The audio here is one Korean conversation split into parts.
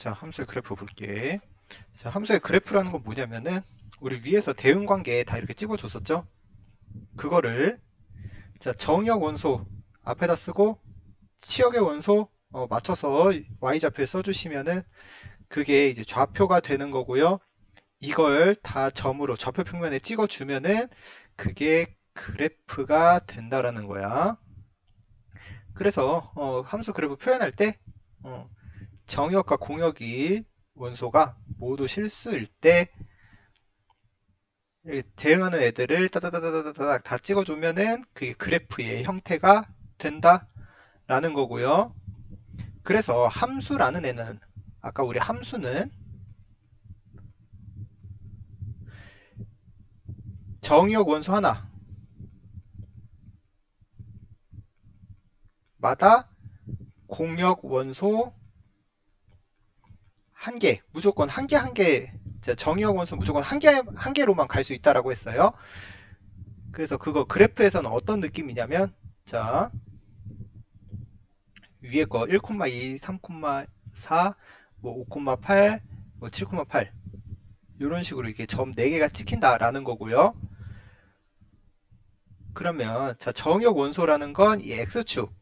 자, 함수의 그래프 볼게. 자, 함수의 그래프라는 건 뭐냐면은 우리 위에서 대응 관계 다 이렇게 찍어 줬었죠? 그거를 자, 정의역 원소 앞에다 쓰고 치역의 원소 어, 맞춰서 y좌표에 써주시면은 그게 이제 좌표가 되는 거고요. 이걸 다 점으로 좌표 평면에 찍어주면은 그게 그래프가 된다라는 거야. 그래서 어, 함수 그래프 표현할 때 어, 정역과 공역이 원소가 모두 실수일 때 대응하는 애들을 따다다다다다 다 찍어주면은 그게 그래프의 형태가 된다라는 거고요. 그래서 함수라는 애는 아까 우리 함수는 정의역 원소 하나 마다 공역 원소 한 개, 무조건 한 개 한 개, 정의역 원소 무조건 한 개, 한 개로만 갈 수 있다라고 했어요. 그래서 그거 그래프에서는 어떤 느낌이냐면, 자, 위에 거 1,2, 3,4, 뭐 5,8, 뭐 7,8 이런 식으로 이렇게 점 4개가 찍힌다라는 거고요. 그러면 자 정역 원소라는 건 이 x축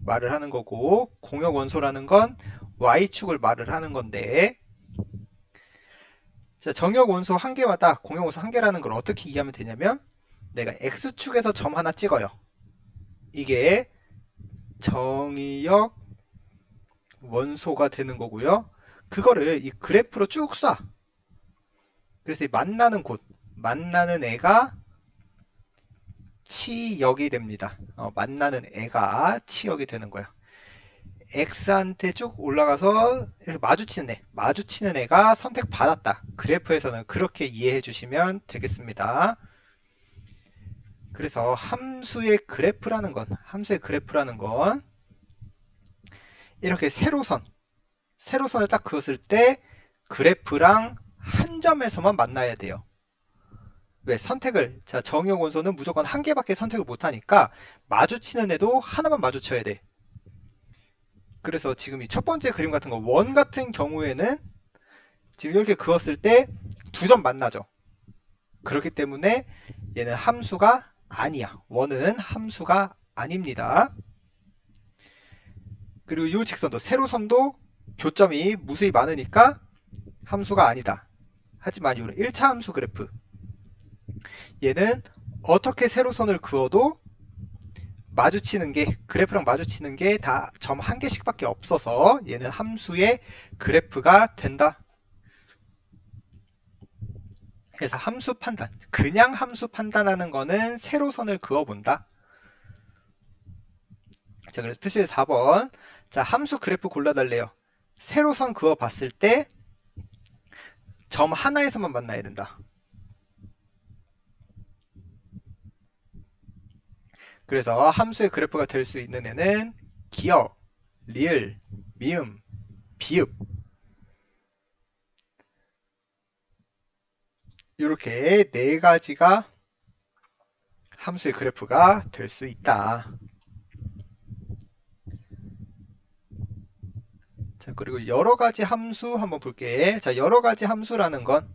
말을 하는 거고 공역 원소라는 건 y축을 말을 하는 건데 자 정역 원소 한 개마다 공역 원소 한 개라는 걸 어떻게 이해하면 되냐면 내가 x축에서 점 하나 찍어요. 이게 정의역 원소가 되는 거고요. 그거를 이 그래프로 쭉 쏴. 그래서 이 만나는 곳, 만나는 애가 치역이 됩니다. 어, 만나는 애가 치역이 되는 거야. X한테 쭉 올라가서 마주치는 애, 마주치는 애가 선택받았다. 그래프에서는 그렇게 이해해 주시면 되겠습니다. 그래서 함수의 그래프라는 건, 함수의 그래프라는 건 이렇게 세로선, 세로선을 딱 그었을 때 그래프랑 한 점에서만 만나야 돼요. 왜 선택을 자 정의역 원소는 무조건 한 개밖에 선택을 못 하니까 마주치는 애도 하나만 마주쳐야 돼. 그래서 지금 이 첫 번째 그림 같은 거 원 같은 경우에는 지금 이렇게 그었을 때 두 점 만나죠. 그렇기 때문에 얘는 함수가 아니야. 원은 함수가 아닙니다. 그리고 이 직선도 세로선도 교점이 무수히 많으니까 함수가 아니다. 하지만 이는 1차 함수 그래프 얘는 어떻게 세로선을 그어도 마주치는 게 그래프랑 마주치는 게 다 점 한 개씩밖에 없어서 얘는 함수의 그래프가 된다. 그래서 함수 판단, 그냥 함수 판단하는 거는 세로선을 그어본다. 자, 그래서 표시에 4번. 자, 함수 그래프 골라달래요. 세로선 그어봤을 때 점 하나에서만 만나야 된다. 그래서 함수의 그래프가 될 수 있는 애는 기억, 리을, 미음, 비읍 이렇게 네 가지가 함수의 그래프가 될 수 있다. 자, 그리고 여러 가지 함수 한번 볼게. 자, 여러 가지 함수라는 건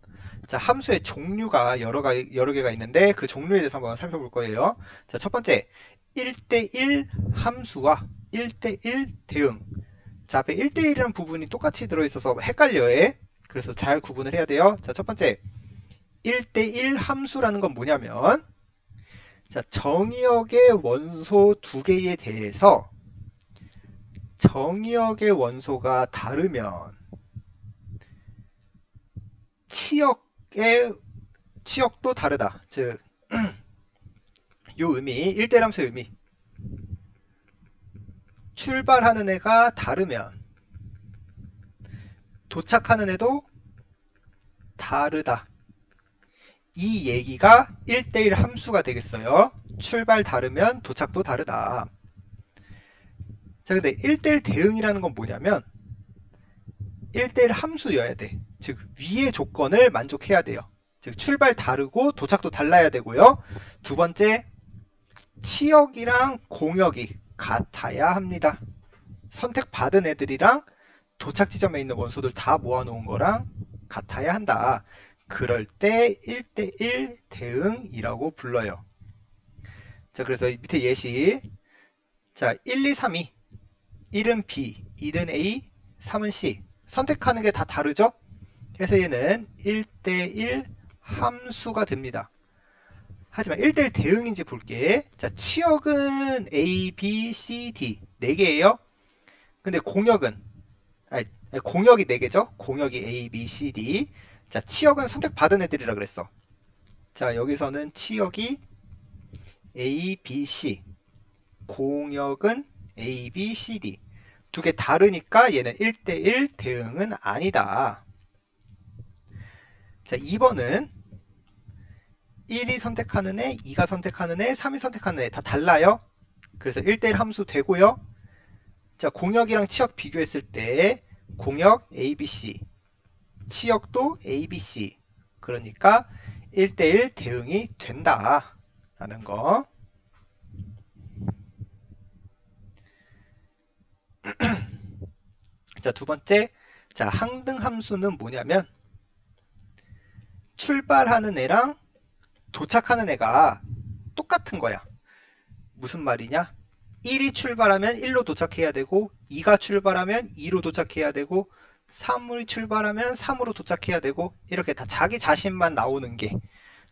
자, 함수의 종류가 여러 가 여러 개가 있는데 그 종류에 대해서 한번 살펴볼 거예요. 자, 첫 번째 1대1 함수와 1대1 대응. 자, 앞에 1대1이라는 부분이 똑같이 들어 있어서 헷갈려요. 그래서 잘 구분을 해야 돼요. 자, 첫 번째 1대1 함수라는 건 뭐냐면 자, 정의역의 원소 두 개에 대해서 정의역의 원소가 다르면 치역 의 치역도 다르다. 즉, 요 의미, 1대 함수의 의미. 출발하는 애가 다르면 도착하는 애도 다르다. 이 얘기가 1대1 함수가 되겠어요. 출발 다르면 도착도 다르다. 자, 근데 1대1 대응이라는 건 뭐냐면 1대1 함수여야 돼. 즉 위의 조건을 만족해야 돼요. 즉 출발 다르고 도착도 달라야 되고요. 두 번째 치역이랑 공역이 같아야 합니다. 선택받은 애들이랑 도착 지점에 있는 원소들 다 모아놓은 거랑 같아야 한다. 그럴 때 1대1 대응이라고 불러요. 자, 그래서 이 밑에 예시. 자, 1, 2, 3이 1은 B, 2는 A, 3은 C. 선택하는 게 다 다르죠? 그래서 얘는 1대1 함수가 됩니다. 하지만 1대1 대응인지 볼게. 자, 치역은 A, B, C, D 4개예요. 근데 공역은 아니, 공역이 4개죠? 공역이 A, B, C, D. 자, 치역은 선택받은 애들이라 그랬어. 자, 여기서는 치역이 A, B, C. 공역은 A, B, C, D. 두 개 다르니까 얘는 1대1 대응은 아니다. 자, 2번은 1이 선택하는 애, 2가 선택하는 애, 3이 선택하는 애 다 달라요. 그래서 1대1 함수 되고요. 자, 공역이랑 치역 비교했을 때 공역 ABC, 치역도 ABC. 그러니까 1대1 대응이 된다. 라는 거. 자, 두 번째. 자, 항등 함수는 뭐냐면 출발하는 애랑 도착하는 애가 똑같은 거야. 무슨 말이냐? 1이 출발하면 1로 도착해야 되고 2가 출발하면 2로 도착해야 되고 3이 출발하면 3으로 도착해야 되고 이렇게 다 자기 자신만 나오는 게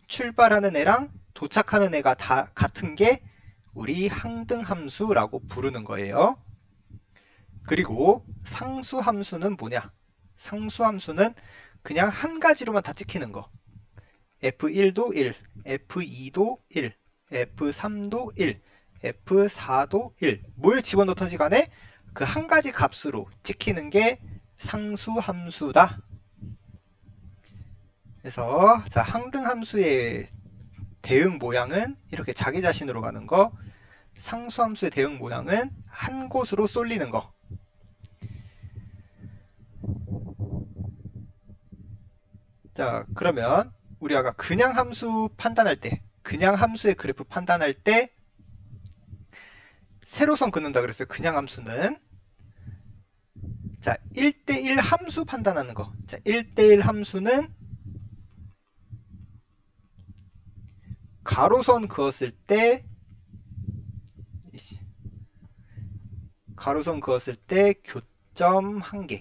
출발하는 애랑 도착하는 애가 다 같은 게 우리 항등 함수라고 부르는 거예요. 그리고 상수 함수는 뭐냐? 상수 함수는 그냥 한 가지로만 다 찍히는 거. F1도 1, F2도 1, F3도 1, F4도 1. 뭘 집어넣던지 간에 그 한 가지 값으로 찍히는 게 상수 함수다. 그래서 자, 항등 함수의 대응 모양은 이렇게 자기 자신으로 가는 거, 상수 함수의 대응 모양은 한 곳으로 쏠리는 거. 자, 그러면 우리 아까 그냥 함수 판단할 때, 그냥 함수의 그래프 판단할 때 세로선 긋는다 그랬어요. 그냥 함수는 자, 1대1 함수 판단하는 거. 자, 1대1 함수는 가로선 그었을 때 가로선 그었을 때 교점 한 개.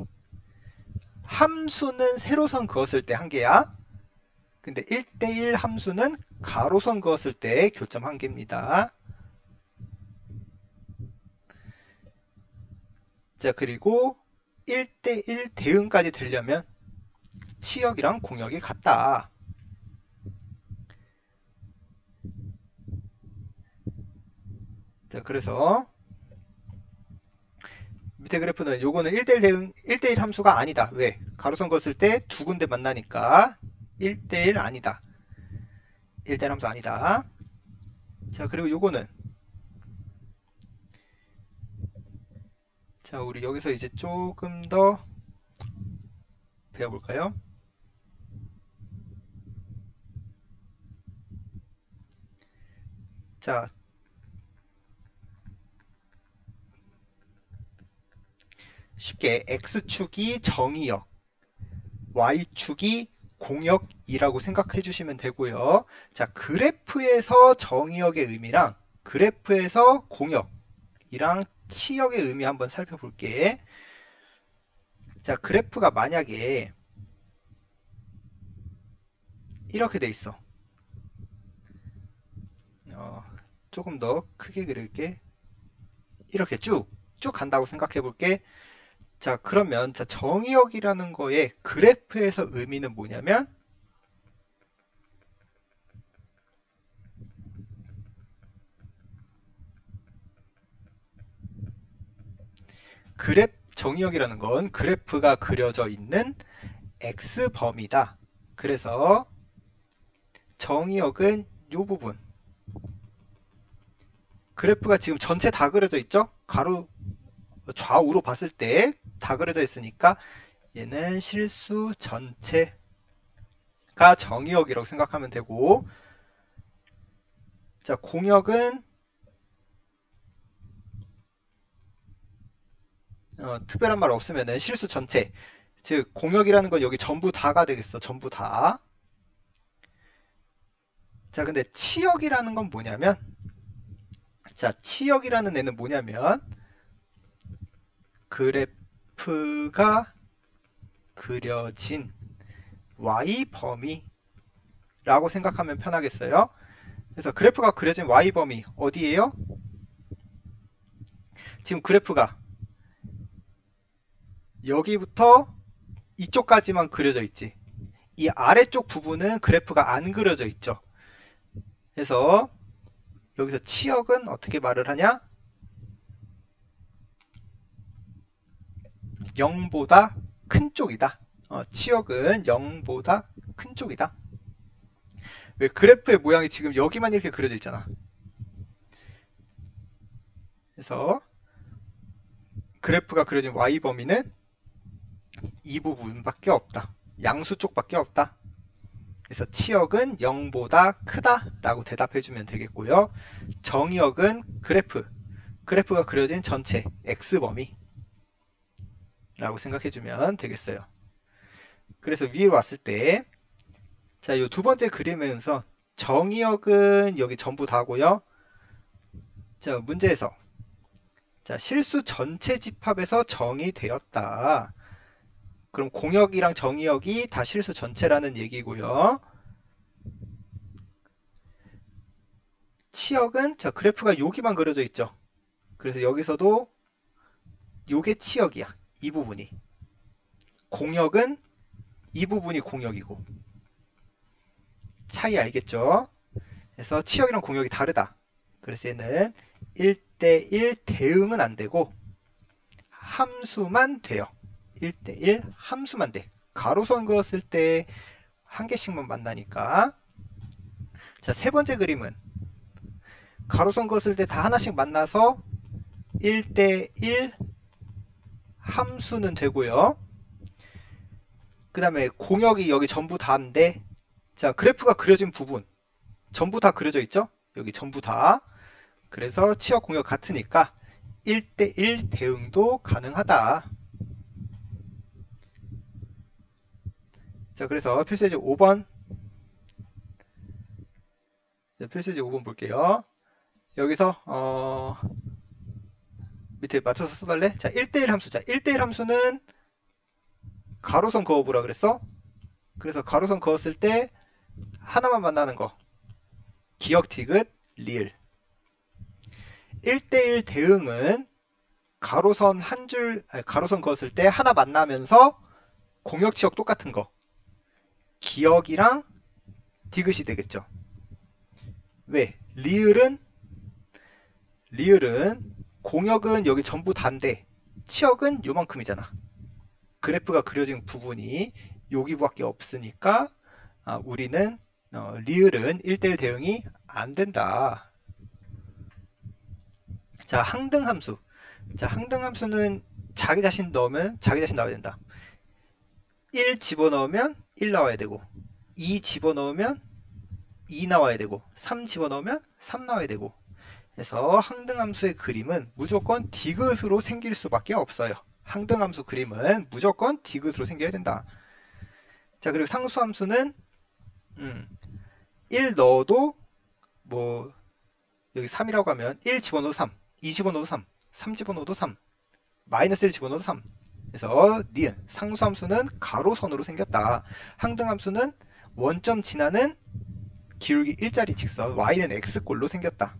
함수는 세로선 그었을 때 한 개야. 근데 1대1 함수는 가로선 그었을 때 교점 한 개입니다. 자, 그리고 1대1 대응까지 되려면 치역이랑 공역이 같다. 자, 그래서 밑에 그래프는 요거는 1대1 대응, 1대1 함수가 아니다. 왜? 가로선 그었을 때 두 군데 만나니까 1대1 아니다. 1대1 함수 아니다. 자, 그리고 요거는 자, 우리 여기서 이제 조금 더 배워볼까요? 자, 쉽게 X축이 정의역, Y축이 공역이라고 생각해 주시면 되고요. 자, 그래프에서 정의역의 의미랑 그래프에서 공역이랑 치역의 의미 한번 살펴볼게. 자, 그래프가 만약에 이렇게 돼 있어. 어, 조금 더 크게 그릴게. 이렇게 쭉, 쭉 간다고 생각해 볼게. 자, 그러면 자, 정의역이라는 거의 그래프에서 의미는 뭐냐면 그래프 정의역이라는 건 그래프가 그려져 있는 x범위다. 그래서 정의역은 이 부분 그래프가 지금 전체 다 그려져 있죠? 가로 좌우로 봤을 때 다 그려져 있으니까 얘는 실수 전체가 정의역이라고 생각하면 되고 자 공역은 어, 특별한 말 없으면은 실수 전체. 즉, 공역이라는 건 여기 전부 다가 되겠어. 전부 다. 자, 근데 치역이라는 건 뭐냐면, 자, 치역이라는 애는 뭐냐면, 그래프 가 그려진 y 범위라고 생각하면 편하겠어요. 그래서 그래프가 그려진 y 범위 어디예요? 지금 그래프가 여기부터 이쪽까지만 그려져 있지. 이 아래쪽 부분은 그래프가 안 그려져 있죠. 그래서 여기서 치역은 어떻게 말을 하냐? 0보다 큰 쪽이다. 어, 치역은 0보다 큰 쪽이다. 왜 그래프의 모양이 지금 여기만 이렇게 그려져 있잖아. 그래서 그래프가 그려진 y 범위는 이 부분밖에 없다. 양수 쪽밖에 없다. 그래서 치역은 0보다 크다 라고 대답해 주면 되겠고요. 정역은 그래프, 그래프가 그려진 전체 x 범위 라고 생각해주면 되겠어요. 그래서 위에 왔을 때, 자, 이 두 번째 그림에서 정의역은 여기 전부 다고요. 자, 문제에서 자, 실수 전체 집합에서 정의되었다. 그럼 공역이랑 정의역이 다 실수 전체라는 얘기고요. 치역은 자, 그래프가 여기만 그려져 있죠. 그래서 여기서도 요게 치역이야. 이 부분이. 공역은 이 부분이 공역이고. 차이 알겠죠? 그래서 치역이랑 공역이 다르다. 그래서 얘는 1대1 대응은 안 되고 함수만 돼요. 1대1 함수만 돼. 가로선 그었을 때 한 개씩만 만나니까. 자, 세 번째 그림은 가로선 그었을 때 다 하나씩 만나서 1대1 함수는 되고요. 그 다음에 공역이 여기 전부 다인데 자 그래프가 그려진 부분 전부 다 그려져 있죠? 여기 전부 다 그래서 치역 공역 같으니까 1대1 대응도 가능하다. 자 그래서 필수제 5번 자, 필수제 5번 볼게요. 여기서 어 밑에 맞춰서 써달래? 자, 1대1 함수. 자, 1대1 함수는 가로선 그어보라 그랬어? 그래서 가로선 그었을 때 하나만 만나는 거. 기억 티귿 리을. 1대1 대응은 가로선 한 줄, 아니, 가로선 그었을 때 하나 만나면서 공역 치역 똑같은 거. 기억이랑 디귿이 되겠죠. 왜? 리을은 리을은 공역은 여기 전부 단데 치역은 요만큼이잖아. 그래프가 그려진 부분이 여기밖에 없으니까 아, 우리는 어, 리을은 1대1 대응이 안 된다. 자, 항등 함수. 자, 항등 함수는 자기 자신 넣으면 자기 자신 나와야 된다. 1 집어넣으면 1 나와야 되고 2 집어넣으면 2 나와야 되고 3 집어넣으면 3 나와야 되고 그래서 항등함수의 그림은 무조건 디귿으로 생길 수밖에 없어요. 항등함수 그림은 무조건 디귿으로 생겨야 된다. 자 그리고 상수함수는 음, 1 넣어도 뭐 여기 3이라고 하면 1 집어넣어도 3, 2 집어넣어도 3, 3 집어넣어도 3, 마이너스 1 집어넣어도 3. 그래서 니은 상수함수는 가로선으로 생겼다. 항등함수는 원점 지나는 기울기 일자리 직선 y는 x꼴로 생겼다.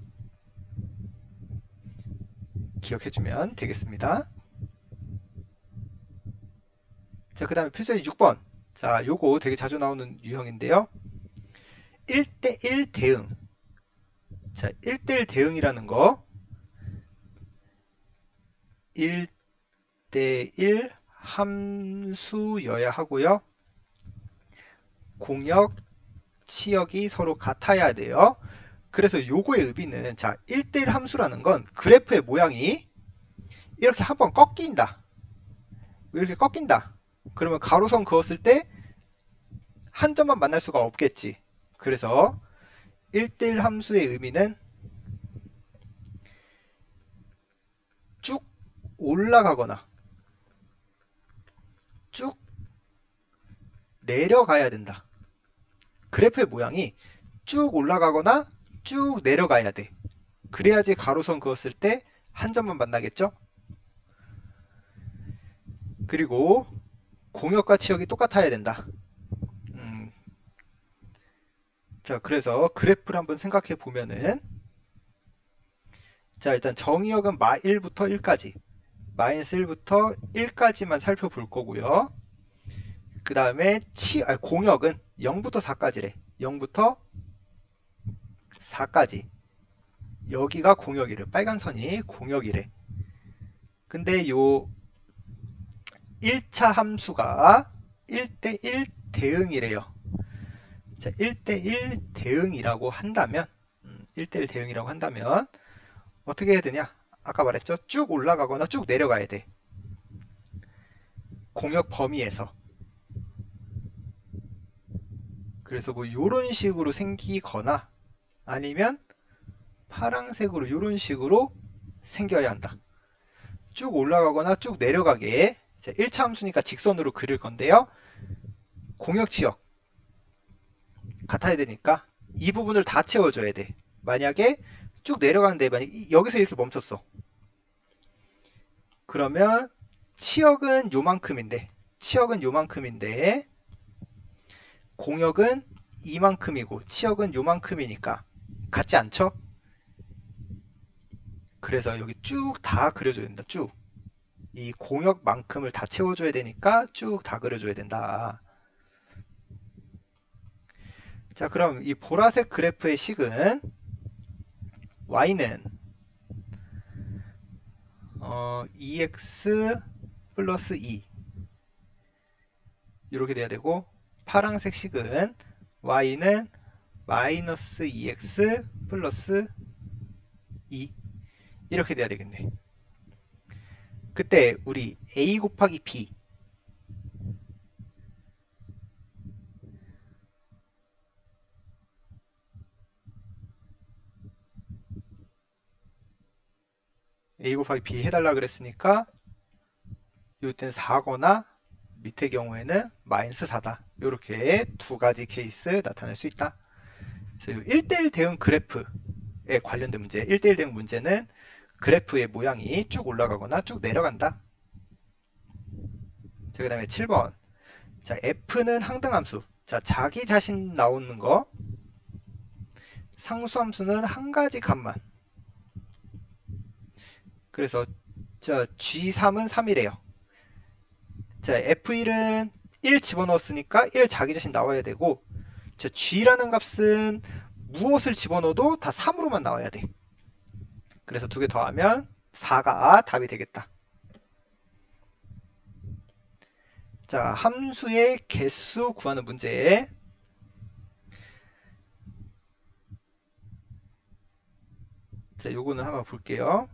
기억해주면 되겠습니다. 자, 그 다음에 필수의 6번. 자, 요거 되게 자주 나오는 유형인데요. 1대1 대응. 자, 1대1 대응이라는 거. 1대1 함수여야 하고요. 공역, 치역이 서로 같아야 돼요. 그래서 요거의 의미는 자 1대1 함수라는 건 그래프의 모양이 이렇게 한번 꺾인다. 이렇게 꺾인다. 그러면 가로선 그었을 때 한 점만 만날 수가 없겠지. 그래서 1대1 함수의 의미는 쭉 올라가거나 쭉 내려가야 된다. 그래프의 모양이 쭉 올라가거나 쭉 내려가야 돼. 그래야지 가로선 그었을 때 한 점만 만나겠죠? 그리고 공역과 치역이 똑같아야 된다. 음, 자, 그래서 그래프를 한번 생각해 보면은 자, 일단 정의역은 마 1부터 1까지 마이너스 1부터 1까지만 살펴볼 거고요. 그 다음에 치, 아, 공역은 0부터 4까지래. 0부터 4까지. 여기가 공역이래. 빨간 선이 공역이래. 근데 요 1차 함수가 1대1 대응이래요. 자, 1대1 대응이라고 한다면, 1대1 대응이라고 한다면, 어떻게 해야 되냐? 아까 말했죠? 쭉 올라가거나 쭉 내려가야 돼. 공역 범위에서. 그래서 뭐 요런 식으로 생기거나 아니면 파랑색으로 요런 식으로 생겨야 한다. 쭉 올라가거나 쭉 내려가게 자, 1차 함수니까 직선으로 그릴 건데요. 공역 지역 같아야 되니까 이 부분을 다 채워줘야 돼. 만약에 쭉 내려가는데 만약 여기서 이렇게 멈췄어. 그러면 치역은 요만큼인데 치역은 요만큼인데 공역은 이만큼이고 치역은 요만큼이니까 같지 않죠? 그래서 여기 쭉 다 그려줘야 된다. 쭉. 이 공역만큼을 다 채워줘야 되니까 쭉 다 그려줘야 된다. 자, 그럼 이 보라색 그래프의 식은 y는 어, 2x 플러스 2 이렇게 돼야 되고 파란색 식은 y는 마이너스 2x 플러스 2 이렇게 돼야 되겠네. 그때 우리 a 곱하기 b a 곱하기 b 해달라 그랬으니까 이때는 4거나 밑에 경우에는 마이너스 4다. 이렇게 두 가지 케이스 나타낼 수 있다. 그래서 1대1 대응 그래프에 관련된 문제, 1대1 대응 문제는 그래프의 모양이 쭉 올라가거나 쭉 내려간다. 자, 그 다음에 7번. 자, F는 항등함수. 자, 자기 자신 나오는 거. 상수함수는 한 가지 값만. 그래서 자, G3은 3이래요. 자, F1은 1 집어넣었으니까 1 자기 자신 나와야 되고 자, G라는 값은 무엇을 집어넣어도 다 3으로만 나와야 돼. 그래서 두 개 더하면 4가 답이 되겠다. 자, 함수의 개수 구하는 문제. 자, 요거는 한번 볼게요.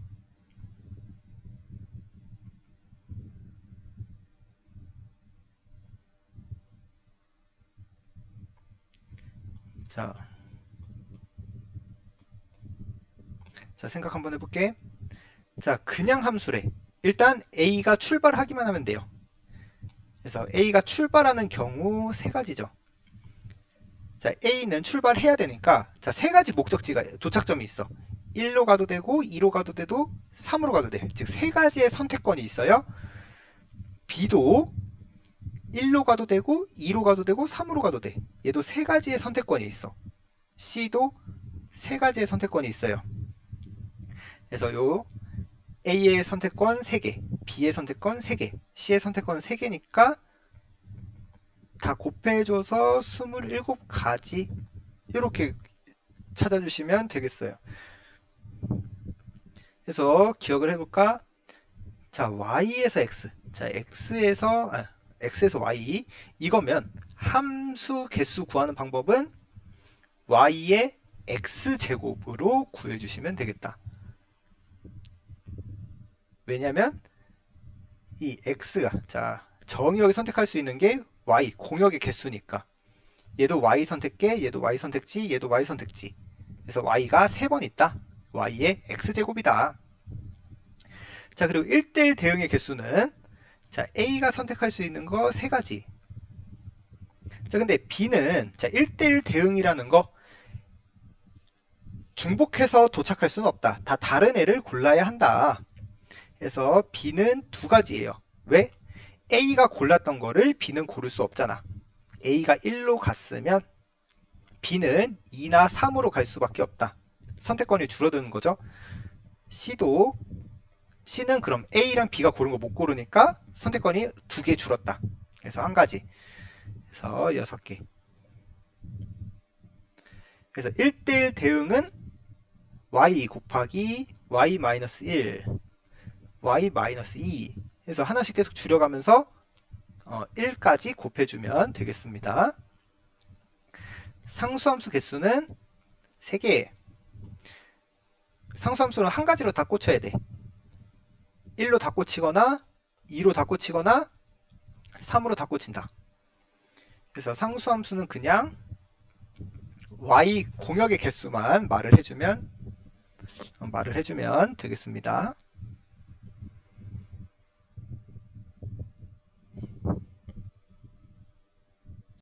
자, 자 생각 한번 해볼게. 자, 그냥 함수래. 일단 A가 출발하기만 하면 돼요. 그래서 A가 출발하는 경우 세 가지죠. 자, A는 출발해야 되니까 자, 세 가지 목적지가 도착점이 있어. 1로 가도 되고 2로 가도 되고 3으로 가도 돼. 즉 세 가지의 선택권이 있어요. B도 1로 가도 되고 2로 가도 되고 3으로 가도 돼. 얘도 세 가지의 선택권이 있어. C도 세 가지의 선택권이 있어요. 그래서 요 A의 선택권 3개, B의 선택권 3개, C의 선택권 3개니까 다 곱해줘서 27가지 이렇게 찾아주시면 되겠어요. 그래서 기억을 해볼까? 자, Y에서 X. 자, X에서, 아, X에서 Y. 이거면 함수 개수 구하는 방법은 Y의 X제곱으로 구해주시면 되겠다. 왜냐면 이 x가 자 정의역이 선택할 수 있는 게 y 공역의 개수니까 얘도 y 선택계 얘도 y 선택지 얘도 y 선택지 그래서 y가 세번 있다 y의 x제곱이다 자 그리고 1대1 대응의 개수는 자 a가 선택할 수 있는 거 세 가지 자, 근데 B는 자, 1대1 대응이라는 거 중복해서 도착할 수는 없다. 다 다른 애를 골라야 한다. 그래서 B는 두 가지예요. 왜? A가 골랐던 거를 B는 고를 수 없잖아. A가 1로 갔으면 B는 2나 3으로 갈 수밖에 없다. 선택권이 줄어드는 거죠. C도 C는 그럼 A랑 B가 고른 거 못 고르니까 선택권이 두 개 줄었다. 그래서 한 가지. 그래서 여섯 개. 그래서 1대1 대응은 y 곱하기 y-1, y-2 해서 하나씩 계속 줄여가면서 어, 1까지 곱해주면 되겠습니다. 상수함수 개수는 3개. 상수함수는 한 가지로 다 꽂혀야 돼. 1로 다 꽂히거나 2로 다 꽂히거나 3으로 다 꽂힌다. 그래서 상수함수는 그냥 y 공역의 개수만 말을 해주면 어, 말을 해주면 되겠습니다.